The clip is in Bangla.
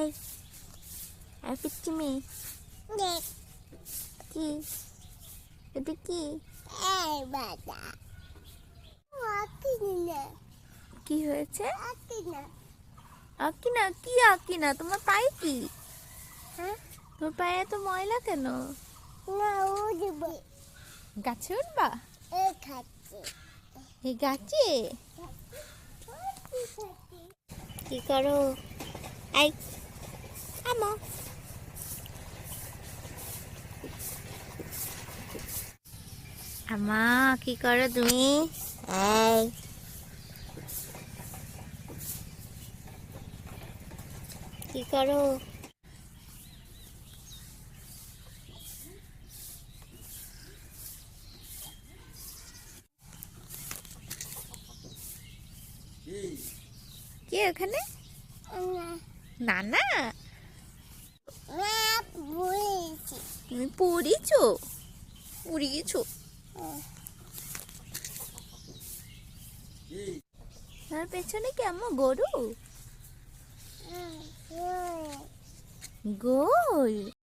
এই এই পিচ্ছি মেয়ে কি এটা কি এই বাবা আকি না কি হয়েছে? আকি না কি তোমার পায়ে কি? তোমার পায়ে এত ময়লা কেন? গাছে উঠবা এই গাছে? কি করো? আই আমো আমা কি করো তুমি? এই। কি করো? কে? ওখানে? না না না না বলেছি তুমি পড়িছো? পড়িয়েছো তার পেছনে কেমন গরু? গোল।